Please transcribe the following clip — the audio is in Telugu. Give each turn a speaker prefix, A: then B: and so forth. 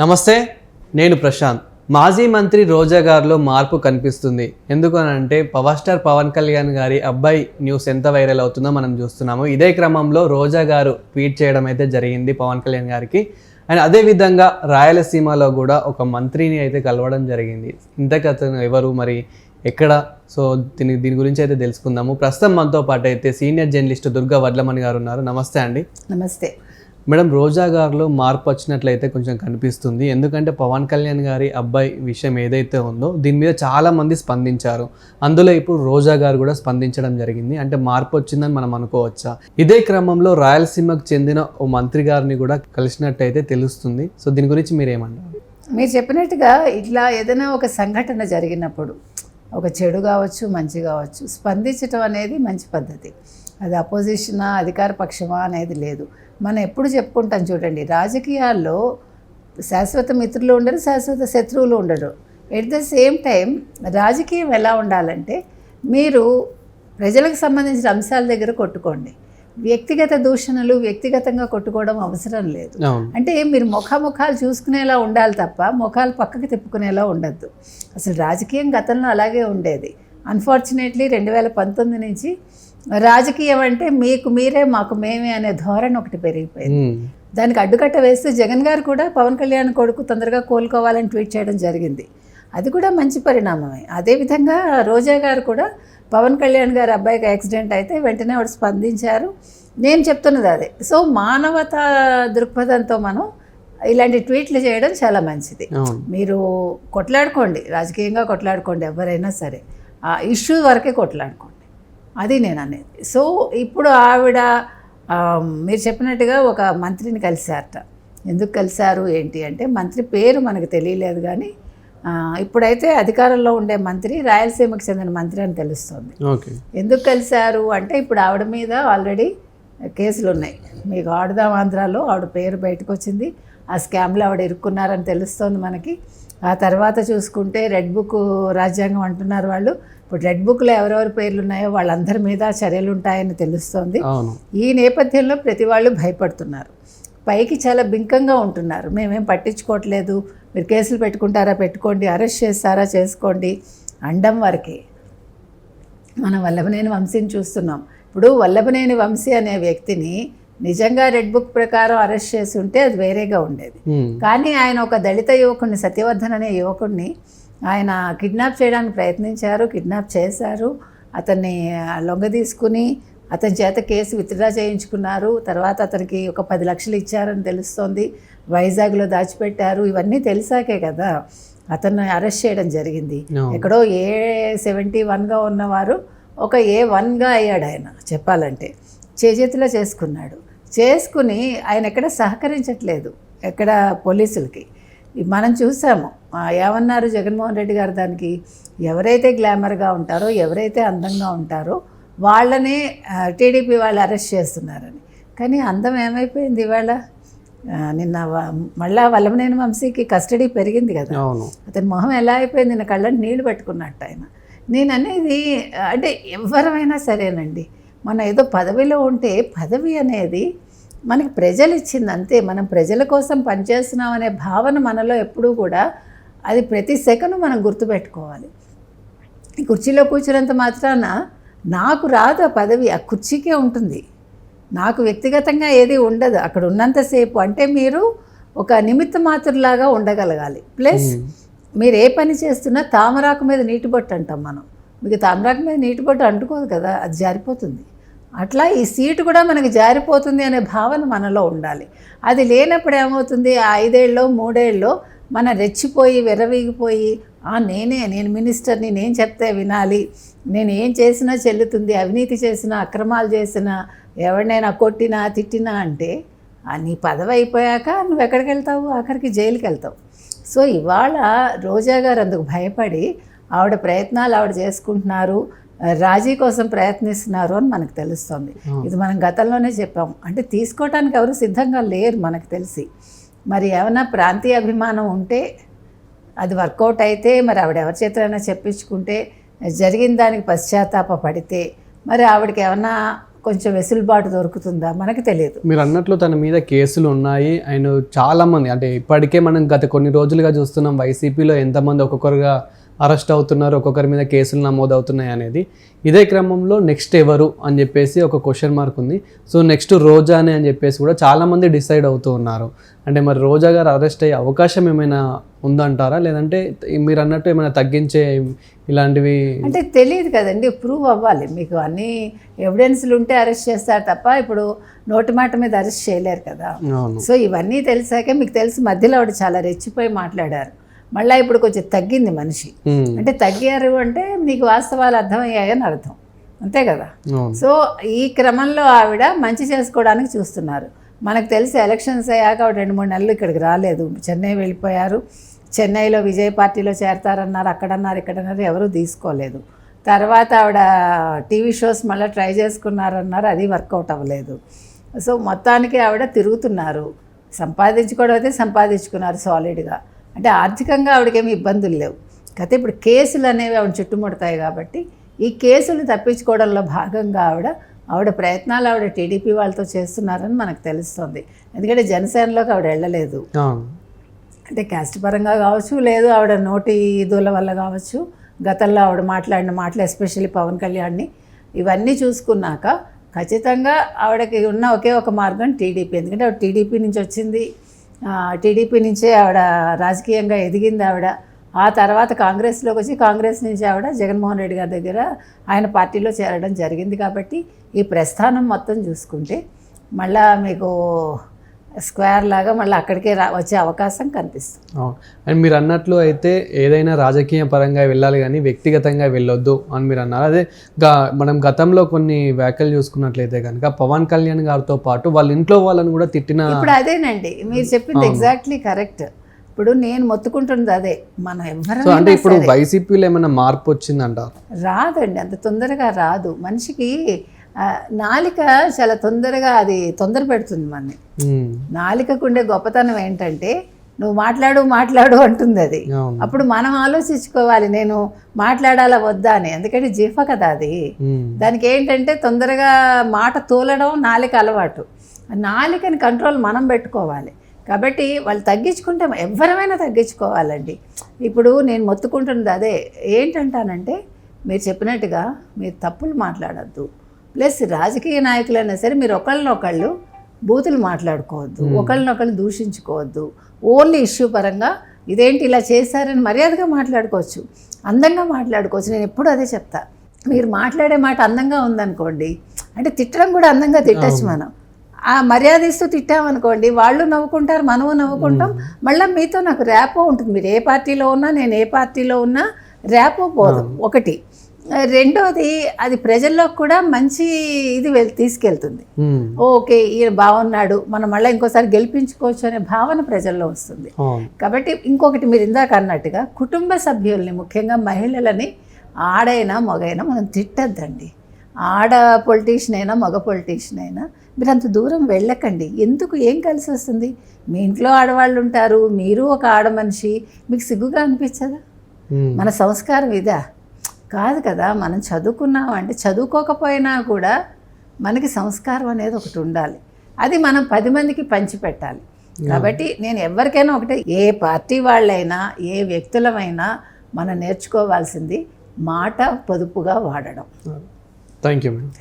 A: నమస్తే నేను ప్రశాంత్. మాజీ మంత్రి రోజా గారిలో మార్పు కనిపిస్తుంది. ఎందుకు అంటే పవర్ స్టార్ పవన్ కళ్యాణ్ గారి అబ్బాయి న్యూస్ ఎంత వైరల్ అవుతుందో మనం చూస్తున్నాము. ఇదే క్రమంలో రోజా గారు ట్వీట్ చేయడం అయితే జరిగింది పవన్ కళ్యాణ్ గారికి. అండ్ అదేవిధంగా రాయలసీమలో కూడా ఒక మంత్రిని అయితే కలవడం జరిగింది. ఇంతకు అతను ఎవరు మరి ఎక్కడ? సో దీని దీని గురించి అయితే తెలుసుకుందాము. ప్రస్తుతం మనతో పాటు అయితే సీనియర్ జర్నలిస్ట్ దుర్గా వడ్లమణి గారు ఉన్నారు. నమస్తే అండి.
B: నమస్తే.
A: మేడం రోజా గారిలో మార్పు వచ్చినట్లయితే కొంచెం కనిపిస్తుంది. ఎందుకంటే పవన్ కళ్యాణ్ గారి అబ్బాయి విషయం ఏదైతే ఉందో దీని మీద చాలామంది స్పందించారు. అందులో ఇప్పుడు రోజా గారు కూడా స్పందించడం జరిగింది. అంటే మార్పు వచ్చిందని మనం అనుకోవచ్చా? ఇదే క్రమంలో రాయలసీమకు చెందిన ఓ మంత్రి గారిని కూడా కలిసినట్టయితే తెలుస్తుంది. సో దీని గురించి మీరు ఏమంటారు
B: మీరు చెప్పినట్టుగా ఇట్లా ఏదైనా ఒక సంఘటన జరిగినప్పుడు ఒక చెడు కావచ్చు మంచి కావచ్చు స్పందించడం అనేది మంచి పద్ధతి. అది అపోజిషనా అధికార పక్షమా అనేది లేదు. మనం ఎప్పుడు చెప్పుకుంటాం చూడండి రాజకీయాల్లో శాశ్వత మిత్రులు ఉండరు శాశ్వత శత్రువులు ఉండరు. ఎట్ ద సేమ్ టైం రాజకీయం ఎలా ఉండాలంటే మీరు ప్రజలకు సంబంధించిన అంశాల దగ్గర కొట్టుకోండి. వ్యక్తిగత దూషణలు వ్యక్తిగతంగా కొట్టుకోవడం అవసరం లేదు. అంటే మీరు ముఖాముఖాలు చూసుకునేలా ఉండాలి తప్ప ముఖాలు పక్కకి తిప్పుకునేలా ఉండద్దు. అసలు రాజకీయం గతంలో అలాగే ఉండేది. అన్ఫార్చునేట్లీ రెండు వేల పంతొమ్మిది నుంచి రాజకీయం అంటే మీకు మీరే మాకు మేమే అనే ధోరణి ఒకటి పెరిగిపోయింది. దానికి అడ్డుకట్ట వేస్తూ జగన్ గారు కూడా పవన్ కళ్యాణ్ కొడుకు తొందరగా కోలుకోవాలని ట్వీట్ చేయడం జరిగింది. అది కూడా మంచి పరిణామమే. అదేవిధంగా రోజా గారు కూడా పవన్ కళ్యాణ్ గారి అబ్బాయికి యాక్సిడెంట్ అయితే వెంటనే వాడు స్పందించారు. నేను చెప్తున్నది అదే. సో మానవతా దృక్పథంతో మనం ఇలాంటి ట్వీట్లు చేయడం చాలా మంచిది. మీరు కొట్లాడుకోండి రాజకీయంగా కొట్లాడుకోండి ఎవరైనా సరే. ఆ ఇష్యూ వరకే కొట్లాడుకోండి. అది నేను అనేది సో ఇప్పుడు ఆవిడ మీరు చెప్పినట్టుగా ఒక మంత్రిని కలిశారట. ఎందుకు కలిశారు? ఏంటి అంటే మంత్రి పేరు మనకు తెలియలేదు కానీ ఇప్పుడైతే అధికారంలో ఉండే మంత్రి రాయలసీమకు చెందిన మంత్రి అని తెలుస్తుంది. ఎందుకు కలిశారు? అంటే ఇప్పుడు ఆవిడ మీద ఆల్రెడీ కేసులు ఉన్నాయి మీకు ఆడుదాం ఆంధ్రాలో ఆవిడ పేరు బయటకు వచ్చింది. ఆ స్కామ్లో ఆవిడ ఇరుక్కున్నారని తెలుస్తోంది మనకి. ఆ తర్వాత చూసుకుంటే రెడ్ బుక్ రాజ్యాంగం అంటున్నారు వాళ్ళు. ఇప్పుడు రెడ్ బుక్లో ఎవరెవరి పేర్లు ఉన్నాయో వాళ్ళందరి మీద చర్యలు ఉంటాయని తెలుస్తోంది ఈ నేపథ్యంలో ప్రతి వాళ్ళు భయపడుతున్నారు. పైకి చాలా బింకంగా ఉంటున్నారు. మేమేం పట్టించుకోవట్లేదు. మీరు కేసులు పెట్టుకుంటారా పెట్టుకోండి అరెస్ట్ చేస్తారా చేసుకోండి అండం వరకే. మనం వల్లభనేని వంశీని చూస్తున్నాం. ఇప్పుడు వల్లభనేని వంశీ అనే వ్యక్తిని నిజంగా రెడ్ బుక్ ప్రకారం అరెస్ట్ చేసి ఉంటే అది వేరేగా ఉండేది. కానీ ఆయన ఒక దళిత యువకుడిని సత్యవర్ధన్ అనే యువకుడిని ఆయన కిడ్నాప్ చేయడానికి ప్రయత్నించారు కిడ్నాప్ చేశారు. అతన్ని లొంగ తీసుకుని అతని చేత కేసు విత్డ్రా చేయించుకున్నారు. తర్వాత అతనికి ఒక పది లక్షలు ఇచ్చారని తెలుస్తోంది. వైజాగ్లో దాచిపెట్టారు. ఇవన్నీ తెలిసాకే కదా అతన్ని అరెస్ట్ చేయడం జరిగింది. ఎక్కడో ఏ సెవెంటీ వన్గా ఉన్నవారు ఒక ఏ వన్గా అయ్యాడు ఆయన చెప్పాలంటే. చేజేతిలో చేసుకున్నాడు. చేసుకుని ఆయన ఎక్కడ సహకరించట్లేదు ఎక్కడ పోలీసులకి. మనం చూసాము ఏమన్నారు జగన్మోహన్ రెడ్డి గారు దానికి ఎవరైతే గ్లామర్గా ఉంటారో ఎవరైతే అందంగా ఉంటారో వాళ్ళనే టీడీపీ వాళ్ళు అరెస్ట్ చేస్తున్నారని. కానీ అందం ఏమైపోయింది ఇవాళ? నిన్న మళ్ళా వల్లభనేని వంశీకి కస్టడీ పెరిగింది కదా. అతని మొహం ఎలా అయిపోయింది? నిన్న కళ్ళని నీళ్ళు పెట్టుకున్నట్టు ఆయన. నేను అనేది అంటే ఎవరమైనా సరేనండి. మనం ఏదో పదవిలో ఉంటే పదవి అనేది మనకి ప్రజలు ఇచ్చింది అంతే. మనం ప్రజల కోసం పనిచేస్తున్నాం అనే భావన మనలో ఎప్పుడూ కూడా అది ప్రతి సెకండ్ మనం గుర్తుపెట్టుకోవాలి. ఈ కుర్చీలో కూర్చున్నంత మాత్రాన నాకు రాదు ఆ పదవి ఆ కుర్చీకే ఉంటుంది. నాకు వ్యక్తిగతంగా ఏది ఉండదు. అక్కడ ఉన్నంతసేపు అంటే మీరు ఒక నిమిత్త మాత్రలాగా ఉండగలగాలి. ప్లస్ మీరు ఏ పని చేస్తున్నా తామరాకు మీద నీటి బొట్టు అంటాం మనం. మీకు తామరాకు మీద నీటి బొట్టు అంటుకోదు కదా అది జారిపోతుంది. అట్లా ఈ సీటు కూడా మనకి జారిపోతుంది అనే భావన మనలో ఉండాలి. అది లేనప్పుడు ఏమవుతుంది? ఆ ఐదేళ్ళలో మూడేళ్ళలో మన రెచ్చిపోయి విరవీగిపోయి "ఆ, నేనే నేను మినిస్టర్ని నేను చెప్తే వినాలి. నేను ఏం చేసినా చెల్లుతుంది. అవినీతి చేసినా అక్రమాలు చేసినా ఎవరినైనా కొట్టినా తిట్టినా అంటే నీ పదవి అయిపోయాక నువ్వు ఎక్కడికి వెళ్తావు? అక్కడికి జైలుకి వెళ్తావు. సో ఇవాళ రోజా గారు అందుకు భయపడి ఆవిడ ప్రయత్నాలు ఆవిడ చేసుకుంటున్నారు. రాజీ కోసం ప్రయత్నిస్తున్నారు అని మనకు తెలుస్తుంది. ఇది మనం గతంలోనే చెప్పాం. అంటే తీసుకోవటానికి ఎవరు సిద్ధంగా లేరు మనకు తెలిసి. మరి ఏమైనా ప్రాంతీయ అభిమానం ఉంటే అది వర్కౌట్ అయితే మరి ఆవిడ ఎవరి చేతనైనా చెప్పించుకుంటే జరిగిన దానికి పశ్చాత్తాప పడితే మరి ఆవిడకి ఏమన్నా కొంచెం వెసులుబాటు దొరుకుతుందా? మనకు తెలియదు.
A: మీరు అన్నట్లు తన మీద కేసులు ఉన్నాయి. ఆయన చాలా మంది అంటే ఇప్పటికే మనం గత కొన్ని రోజులుగా చూస్తున్నాం వైసీపీలో ఎంతమంది ఒక్కొక్కరుగా అరెస్ట్ అవుతున్నారు ఒక్కొక్కరి మీద కేసులు నమోదు అవుతున్నాయి అనేది. ఇదే క్రమంలో నెక్స్ట్ ఎవరు అని చెప్పేసి ఒక క్వశ్చన్ మార్క్ ఉంది. సో నెక్స్ట్ రోజానే అని చెప్పేసి కూడా చాలా మంది డిసైడ్ అవుతూ ఉన్నారు. అంటే మరి రోజా గారు అరెస్ట్ అయ్యే అవకాశం ఏమైనా ఉందంటారా? లేదంటే మీరు అన్నట్టు ఏమైనా తగ్గించే ఇలాంటివి
B: అంటే తెలియదు కదండి ప్రూవ్ అవ్వాలి. మీకు అన్ని ఎవిడెన్స్లు ఉంటే అరెస్ట్ చేస్తారు తప్ప ఇప్పుడు నోటి మాట మీద అరెస్ట్ చేయలేరు కదా. సో ఇవన్నీ తెలిసాకే మీకు తెలిసి మధ్యలో ఆవిడ చాలా రెచ్చిపోయి మాట్లాడారు. మళ్ళీ ఇప్పుడు కొంచెం తగ్గింది మనిషి. అంటే తగ్గారు అంటే మీకు వాస్తవాలు అర్థమయ్యాయని అర్థం. అంతే కదా? సో ఈ క్రమంలో ఆవిడ మంచి చేసుకోవడానికి చూస్తున్నారు. మనకు తెలిసి ఎలక్షన్స్ అయ్యాక రెండు మూడు నెలలు ఇక్కడికి రాలేదు. చెన్నై వెళ్ళిపోయారు. చెన్నైలో విజయ్ పార్టీలో చేరతారన్నారు అక్కడన్నారు ఇక్కడన్నారు ఎవరూ తీసుకోలేదు. తర్వాత ఆవిడ టీవీ షోస్ మళ్ళీ ట్రై చేసుకున్నారన్నారు అది వర్కౌట్ అవ్వలేదు. సో మొత్తానికి ఆవిడ తిరుగుతున్నారు. సంపాదించుకోవడం అయితే సంపాదించుకున్నారు సాలిడ్గా అంటే ఆర్థికంగా ఆవిడకేమి ఇబ్బందులు లేవు. కాకపోతే ఇప్పుడు కేసులు అనేవి ఆవిడ చుట్టుముడతాయి కాబట్టి ఈ కేసులు తప్పించుకోవడంలో భాగంగా ఆవిడ ఆవిడ ప్రయత్నాలు ఆవిడ టీడీపీ వాళ్ళతో చేస్తున్నారని మనకు తెలుస్తుంది. ఎందుకంటే జనసేనలోకి ఆవిడ వెళ్ళలేదు. అంటే క్యాస్ట్ పరంగా కావచ్చు లేదు ఆవిడ నోటి దూల వల్ల కావచ్చు గతంలో ఆవిడ మాట్లాడిన మాటలు ఎస్పెషల్లీ పవన్ కళ్యాణ్ని ఇవన్నీ చూసుకున్నాక ఖచ్చితంగా ఆవిడకి ఉన్న ఒకే ఒక మార్గం టీడీపీ. ఎందుకంటే ఆవిడ టీడీపీ నుంచి వచ్చింది. టీడీపీ నుంచే ఆవిడ రాజకీయంగా ఎదిగింది ఆవిడ. ఆ తర్వాత కాంగ్రెస్లోకి వచ్చి కాంగ్రెస్ నుంచి ఆవిడ జగన్మోహన్ రెడ్డి గారి దగ్గర ఆయన పార్టీలో చేరడం జరిగింది కాబట్టి ఈ ప్రస్థానం మొత్తం చూసుకుంటే మళ్ళా మీకు స్క్వేర్ లాగా మళ్ళీ అక్కడికే రా వచ్చే అవకాశం కనిపిస్తుంది.
A: అండ్ మీరు అన్నట్లు అయితే ఏదైనా రాజకీయ పరంగా వెళ్ళాలి కానీ వ్యక్తిగతంగా వెళ్ళొద్దు అని మీరు అన్నారు. అదే గా- మనం గతంలో కొన్ని వ్యాఖ్యలు చూసుకున్నట్లయితే కనుక పవన్ కళ్యాణ్ గారితో పాటు వాళ్ళ ఇంట్లో వాళ్ళని కూడా తిట్టిన
B: ఇప్పుడు అదేనండి మీరు చెప్పింది ఎగ్జాక్ట్లీ కరెక్ట్ ఇప్పుడు నేను మొత్తుకుంటున్నది అదే మనం
A: సో అంటే ఇప్పుడు వైసీపీలో ఏమైనా మార్పు వచ్చిందంటారు?
B: రాదండి అంత తొందరగా రాదు. మనిషికి నాలిక చాలా తొందరగా అది తొందర పెడుతుంది మనని.
A: ఉమ్,
B: నాలికకుండే గొప్పతనం ఏంటంటే నువ్వు మాట్లాడు మాట్లాడు అంటుంది అది. అప్పుడు మనం ఆలోచించుకోవాలి నేను మాట్లాడాలా వద్దా అని. ఎందుకంటే జిఫ కదా అది. దానికి ఏంటంటే తొందరగా మాట తోలడం నాలిక అలవాటు. నాలికని కంట్రోల్ మనం పెట్టుకోవాలి. కాబట్టి వాళ్ళు తగ్గించుకుంటే ఎవరమైనా తగ్గించుకోవాలండి. ఇప్పుడు నేను మొత్తుకుంటున్నది అదే. ఏంటంటానంటే మీరు చెప్పినట్టుగా మీరు తప్పులు మాట్లాడద్దు. ప్లస్ రాజకీయ నాయకులైనా సరే మీరు ఒకళ్ళనొకళ్ళు బూతులు మాట్లాడుకోవద్దు ఒకళ్ళనొకళ్ళు దూషించుకోవద్దు. ఓన్లీ ఇష్యూ పరంగా ఇదేంటి ఇలా చేశారని మర్యాదగా మాట్లాడుకోవచ్చు అందంగా మాట్లాడుకోవచ్చు. నేను ఎప్పుడు అదే చెప్తా. మీరు మాట్లాడే మాట అందంగా ఉందనుకోండి అంటే తిట్టడం కూడా అందంగా తిట్టచ్చు మనం. ఆ మర్యాద ఇస్తూ తిట్టామనుకోండి వాళ్ళు నవ్వుకుంటారు మనము నవ్వుకుంటాం మళ్ళీ మీతో నాకు ర్యాపో ఉంటుంది. మీరు ఏ పార్టీలో ఉన్నా నేను ఏ పార్టీలో ఉన్నా ర్యాపో పోదు. ఒకటి. రెండోది అది ప్రజల్లోకి కూడా మంచి ఇది తీసుకెళ్తుంది. ఓకే ఈయన బాగున్నాడు మనం మళ్ళీ ఇంకోసారి గెలిపించుకోవచ్చు అనే భావన ప్రజల్లో వస్తుంది. కాబట్టి ఇంకొకటి మీరు ఇందాక అన్నట్టుగా కుటుంబ సభ్యుల్ని ముఖ్యంగా మహిళలని ఆడైనా మగైనా మనం తిట్టద్దండి. ఆడ పొలిటీషియన్ అయినా మగ పొలిటీషియన్ అయినా మీరు అంత దూరం వెళ్ళకండి. ఎందుకు ఏం కలిసి వస్తుంది? మీ ఇంట్లో ఆడవాళ్ళు ఉంటారు మీరు ఒక ఆడ మనిషి మీకు సిగ్గుగా అనిపించదా? మన సంస్కారం ఇదా? కాదు కదా మనం చదువుకున్నాం అంటే చదువుకోకపోయినా కూడా మనకి సంస్కారం అనేది ఒకటి ఉండాలి. అది మనం పది మందికి పంచిపెట్టాలి. కాబట్టి నేను ఎవరికైనా ఒకటే ఏ పార్టీ వాళ్ళైనా ఏ వ్యక్తులమైనా మనం నేర్చుకోవాల్సింది మాట పొదుపుగా వాడడం.
A: Thank you madam.